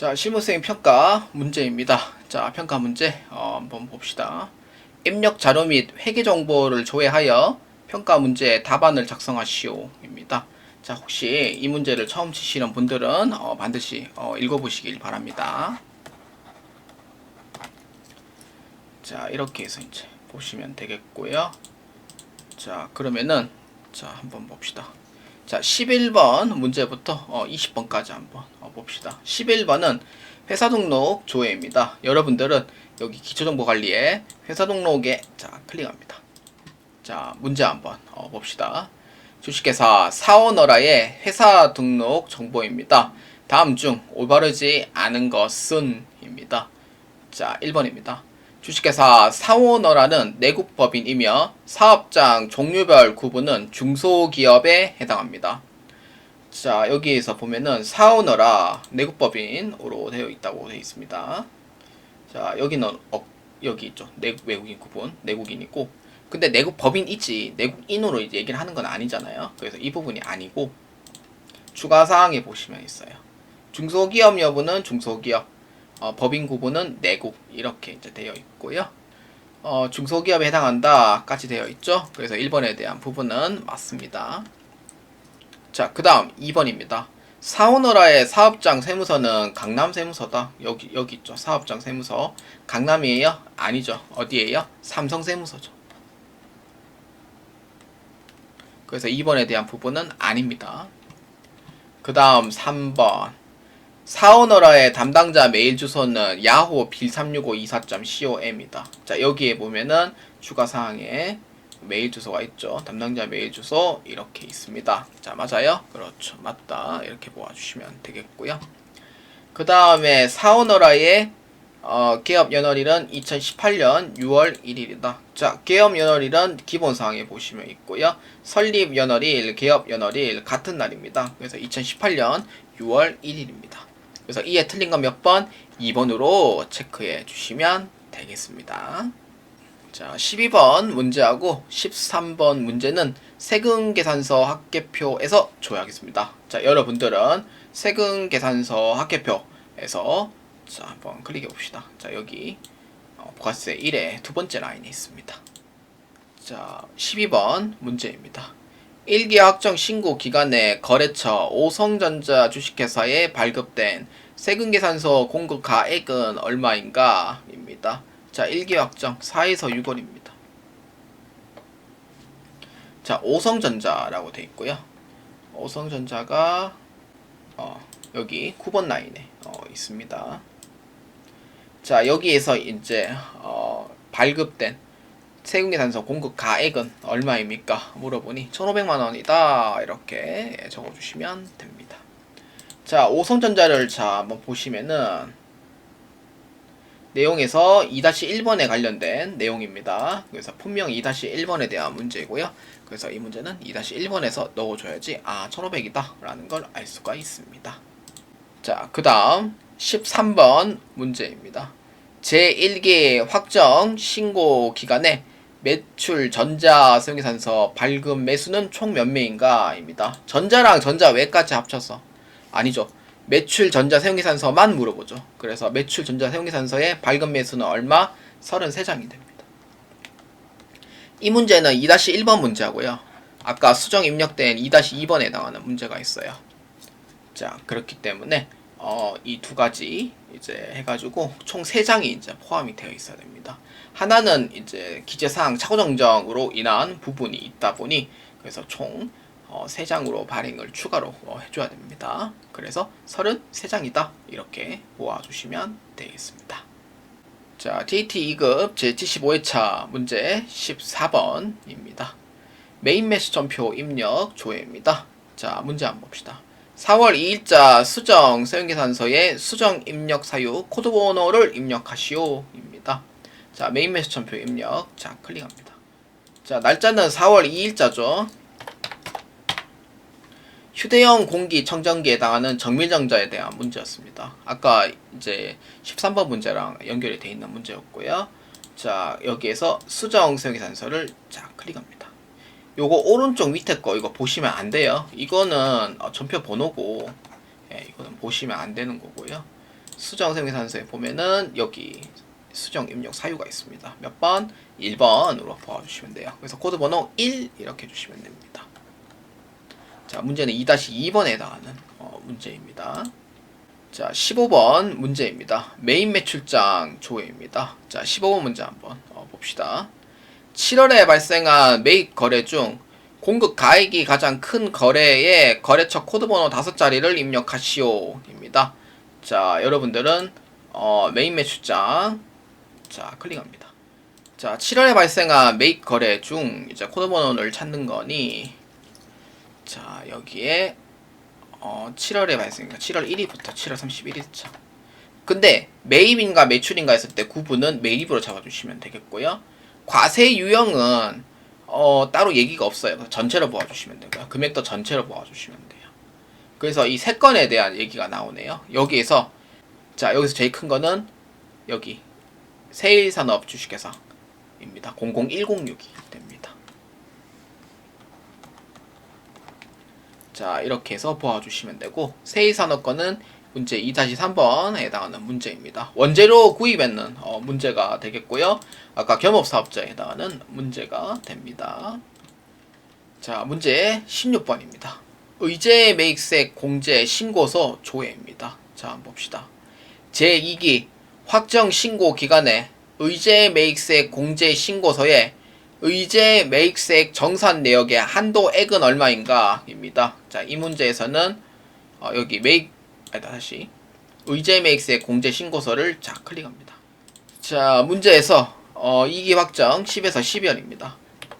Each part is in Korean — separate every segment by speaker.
Speaker 1: 자, 실무수행 평가 문제입니다. 자, 평가 문제 어, 한번 봅시다. 입력 자료 및 회계 정보를 조회하여 평가 문제의 답안을 작성하시오입니다. 자, 혹시 이 문제를 처음 치시는 분들은 어, 반드시 어, 읽어보시길 바랍니다. 자, 이렇게 해서 이제 보시면 되겠고요. 자, 그러면은 자, 한번 봅시다. 자, 11번 문제부터 어, 20번까지 한번 어, 봅시다. 11번은 회사 등록 조회입니다. 여러분들은 여기 기초정보관리에 회사 등록에 자, 클릭합니다. 자, 문제 한번 어, 봅시다. 주식회사 사원어라의 회사 등록 정보입니다. 다음 중 올바르지 않은 것은 입니다. 자, 1번입니다. 주식회사 사원어라는 내국법인이며 사업장 종류별 구분은 중소기업에 해당합니다. 자, 여기에서 보면은 사원어라 내국법인으로 되어 있다고 되어 있습니다. 자, 여기는 어, 여기 있죠. 내국 외국인 구분, 내국인이고 근데 내국 법인이지 내국인으로 이제 얘기를 하는 건 아니잖아요. 그래서 이 부분이 아니고 추가 사항에 보시면 있어요. 중소기업 여부는 중소기업, 어, 법인 구분은 내국 이렇게 이제 되어 있고요. 어, 중소기업에 해당한다까지 되어 있죠. 그래서 1번에 대한 부분은 맞습니다. 자, 그 다음 2번입니다. 사오너라의 사업장 세무서는 강남 세무서다. 여기 여기 있죠. 사업장 세무서 강남이에요? 아니죠. 어디에요? 삼성 세무서죠. 그래서 2번에 대한 부분은 아닙니다. 그 다음 3번. 사오너라의 담당자 메일 주소는 야호 빌36524.com입니다. 자, 여기에 보면은 추가 사항에 메일 주소가 있죠. 담당자 메일 주소 이렇게 있습니다. 자, 맞아요? 그렇죠. 맞다. 이렇게 보아주시면 되겠고요. 그 다음에 사오너라의 어, 개업 연월일은 2018년 6월 1일이다. 자, 개업 연월일은 기본 사항에 보시면 있고요. 설립 연월일, 개업 연월일 같은 날입니다. 그래서 2018년 6월 1일입니다. 그래서 이에 틀린 건 몇 번? 2번으로 체크해 주시면 되겠습니다. 자, 12번 문제하고 13번 문제는 세금 계산서 합계표에서 줘야겠습니다. 자, 여러분들은 세금 계산서 합계표에서 자, 한번 클릭해 봅시다. 자, 여기 어, 부가세 1의 두 번째 라인에 있습니다. 자, 12번 문제입니다. 1기 확정 신고 기간에 거래처 오성전자 주식회사에 발급된 세금계산서 공급 가액은 얼마인가? 입니다. 자, 1기 확정 4에서 6월입니다. 자, 오성전자라고 되어 있고요. 오성전자가 어, 여기 9번 라인에 어, 있습니다. 자, 여기에서 이제 어, 발급된 세금계산서 공급 가액은 얼마입니까? 물어보니 1,500만 원이다. 이렇게 적어 주시면 됩니다. 자, 오성전자를 자 한번 보시면은 내용에서 2-1번에 관련된 내용입니다. 그래서 분명 2-1번에 대한 문제고요. 그래서 이 문제는 2-1번에서 넣어줘야지 아 1500이다 라는 걸 알 수가 있습니다. 자, 그 다음 13번 문제입니다. 제1기 확정 신고 기간에 매출 전자 세금계산서 발급 매수는 총 몇 매인가? 입니다. 전자랑 전자 외까지 합쳐서 아니죠. 매출 전자 세금계산서만 물어보죠. 그래서 매출 전자 세금계산서의 발급 매수는 얼마? 33장이 됩니다. 이 문제는 2-1번 문제하고요. 아까 수정 입력된 2-2번에 해당하는 문제가 있어요. 자, 그렇기 때문에 어, 이 두 가지 이제 해가지고 총 세 장이 이제 포함이 되어 있어야 됩니다. 하나는 이제 기재사항 착오 정정으로 인한 부분이 있다 보니 그래서 총 어, 3장으로 발행을 추가로 어, 해줘야 됩니다. 그래서 33장이다 이렇게 모아주시면 되겠습니다. 자, TT 2급 제75회차 문제 14번입니다. 메인 메시 전표 입력 조회입니다. 자, 문제 한번 봅시다. 4월 2일자 수정 사용계산서에 수정 입력 사유 코드 번호를 입력하시오입니다. 자, 메인 메시 전표 입력. 자, 클릭합니다. 자, 날짜는 4월 2일자죠. 휴대용 공기 청정기에 해당하는 정밀정자에 대한 문제였습니다. 아까 이제 13번 문제랑 연결이 되어 있는 문제였고요. 자, 여기에서 수정 사용계산서를 자, 클릭합니다. 요거 오른쪽 밑에 거 이거 보시면 안 돼요. 이거는 어, 전표 번호고 예, 이거는 보시면 안 되는 거고요. 수정 생산서에 보면은 여기 수정 입력 사유가 있습니다. 몇 번? 1번으로 보아주시면 돼요. 그래서 코드 번호 1 이렇게 주시면 됩니다. 자, 문제는 2-2번에 해당하는 어, 문제입니다. 자, 15번 문제입니다. 메인 매출장 조회입니다. 자, 15번 문제 한번 어, 봅시다. 7월에 발생한 매입 거래 중 공급 가액이 가장 큰 거래에 거래처 코드 번호 5자리를 입력하시오입니다. 자, 여러분들은 어, 메인 매출장 자, 클릭합니다. 자, 7월에 발생한 매입 거래 중 이제 코드 번호를 찾는 거니 자, 여기에 어, 7월에 발생, 7월 1일부터 7월 31일자. 근데 매입인가 매출인가 했을 때 구분은 매입으로 잡아주시면 되겠고요. 과세 유형은 어, 따로 얘기가 없어요. 전체로 보아주시면 되고요. 금액도 전체로 보아주시면 돼요. 그래서 이 세 건에 대한 얘기가 나오네요. 여기에서 자 여기서 제일 큰 거는 여기 세일산업 주식회사입니다. 00106이 됩니다. 자 이렇게 해서 보아주시면 되고 세일산업 거는 문제 2-3번에 해당하는 문제입니다. 원재료 구입에는 어, 문제가 되겠고요. 아까 겸업사업자에 해당하는 문제가 됩니다. 자 문제 16번입니다. 의제 매입색 공제 신고서 조회입니다. 자 봅시다. 제2기 확정 신고 기간에 의제 매입색 공제 신고서에 의제 매입색 정산 내역의 한도액은 얼마인가?입니다. 자, 이 문제에서는 어, 여기 매입 아니다 다시 의제 매입색 공제 신고서를 자 클릭합니다. 자, 문제에서 어, 2기 확정 10에서 12월입니다.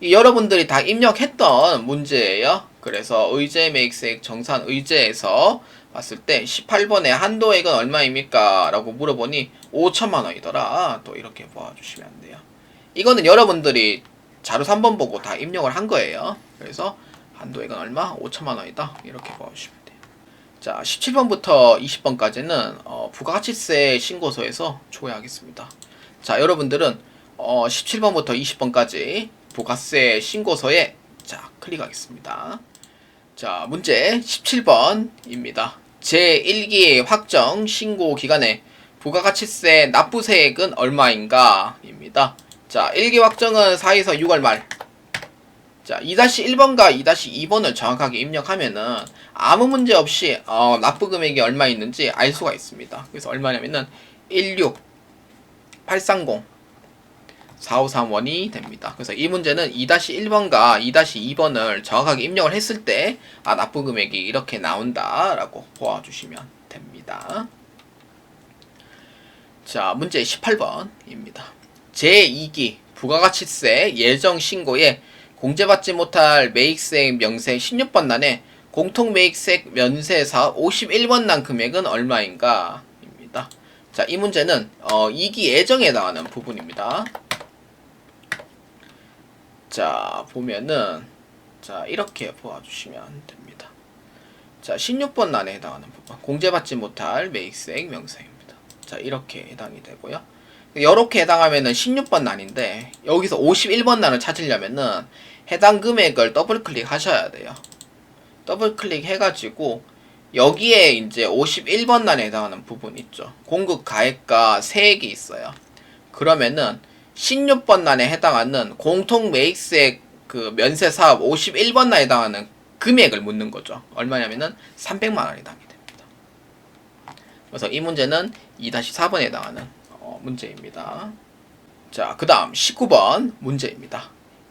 Speaker 1: 이 여러분들이 다 입력했던 문제예요. 그래서 의제 매입색 정산 의제에서 봤을 때 18번에 한도액은 얼마입니까? 라고 물어보니 5천만 원이더라. 또 이렇게 보아주시면 돼요. 이거는 여러분들이 자료 3번 보고 다 입력을 한 거예요. 그래서 한도액은 얼마? 5천만 원이다. 이렇게 보아주시면 돼요. 자, 17번부터 20번까지는 어, 부가가치세 신고서에서 조회하겠습니다. 자, 여러분들은 어, 17번부터 20번까지 부가세 신고서에 자, 클릭하겠습니다. 자, 문제 17번입니다. 제1기 확정 신고 기간에 부가가치세 납부세액은 얼마인가? 입니다. 자, 1기 확정은 4에서 6월 말. 자, 2-1번과 2-2번을 정확하게 입력하면은 아무 문제 없이 어, 납부 금액이 얼마 있는지 알 수가 있습니다. 그래서 얼마냐면은 16 830 4531이 됩니다. 그래서 이 문제는 2-1번과 2-2번을 정확하게 입력을 했을 때, 아, 납부 금액이 이렇게 나온다라고 보아 주시면 됩니다. 자, 문제 18번입니다. 제2기 부가가치세 예정 신고에 공제받지 못할 매입세 명세 16번 난에 공통 매입세 면세 사업 51번 난 금액은 얼마인가? 입니다. 자, 이 문제는 어, 2기 예정에 해당하는 부분입니다. 자 보면은 자 이렇게 보아주시면 됩니다. 자 16번 난에 해당하는 부분 공제받지 못할 매입세액 명세입니다. 자 이렇게 해당이 되고요. 이렇게 해당하면은 16번 난인데 여기서 51번 난을 찾으려면은 해당 금액을 더블 클릭하셔야 돼요. 더블 클릭 해가지고 여기에 이제 51번 난에 해당하는 부분 있죠. 공급 가액과 세액이 있어요. 그러면은 16번 난에 해당하는 공통 매입세 그 면세 사업 51번 난에 해당하는 금액을 묻는 거죠. 얼마냐면은 300만 원이 해당이 됩니다. 그래서 이 문제는 2-4번에 해당하는 어, 문제입니다. 자, 그 다음 19번 문제입니다.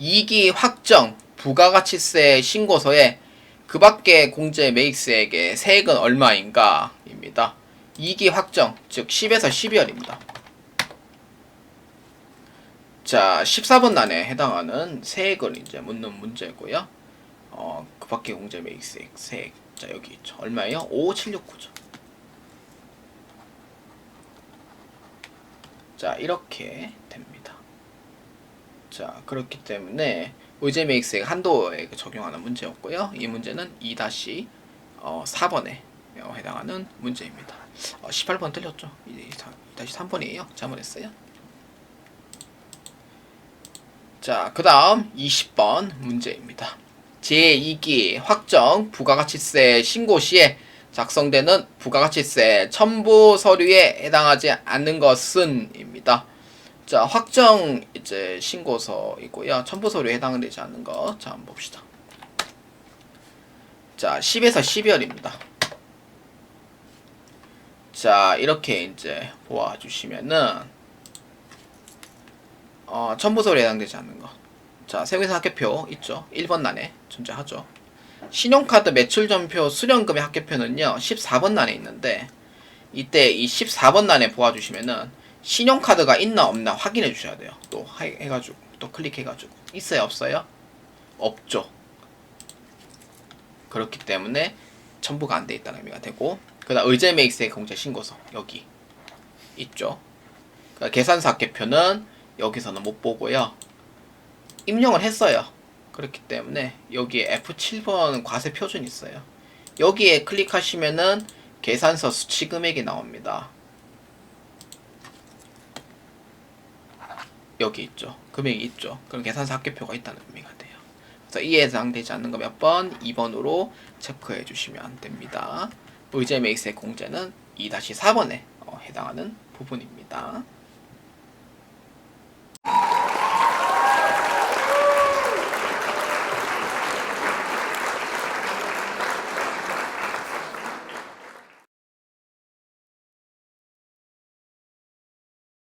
Speaker 1: 2기 확정 부가가치세 신고서에 그 밖에 공제 매입세액의 세액은 얼마인가? 입니다. 2기 확정, 즉 10에서 12월입니다. 자, 14번 난에 해당하는 세액을 이제 묻는 문제고요. 어, 그 밖에 공제 매입세액, 세액. 자, 여기 있죠. 얼마예요? 5769죠. 자, 이렇게 됩니다. 자, 그렇기 때문에 매입세액 한도에 적용하는 문제였고요. 이 문제는 2-4번에 어, 해당하는 문제입니다. 어, 18번 틀렸죠? 2-3번이에요. 잘못했어요. 자, 그 다음 20번 문제입니다. 제2기 확정 부가가치세 신고 시에 작성되는 부가가치세 첨부 서류에 해당하지 않는 것은입니다. 자, 확정 이제 신고서이고요. 첨부 서류에 해당되지 않는 거. 자, 한번 봅시다. 자, 10에서 12월입니다. 자, 이렇게 이제 보아 주시면은 어, 첨부 서류에 해당되지 않는 거. 자, 세무회사 학계표 있죠? 1번 난에 존재하죠. 신용카드 매출 전표 수령금의 학계표는요 14번 난에 있는데 이때 이 14번 난에 보아주시면은 신용카드가 있나 없나 확인해 주셔야 돼요. 또 해- 해가지고 또 클릭해가지고. 있어요 없어요? 없죠. 그렇기 때문에 첨부가 안 돼 있다는 의미가 되고 그다음 의제메이크스의 공제 신고서 여기 있죠. 그 계산서 학계표는 여기서는 못 보고요. 입력을 했어요 그렇기 때문에 여기에 F7번 과세 표준이 있어요. 여기에 클릭하시면은 계산서 수치 금액이 나옵니다. 여기 있죠. 금액이 있죠. 그럼 계산서 합계표가 있다는 의미가 돼요. 그래서 이에 해당되지 않는 거 몇 번? 2번으로 체크해 주시면 됩니다. 메이스의 공제는 2-4번에 어, 해당하는 부분입니다.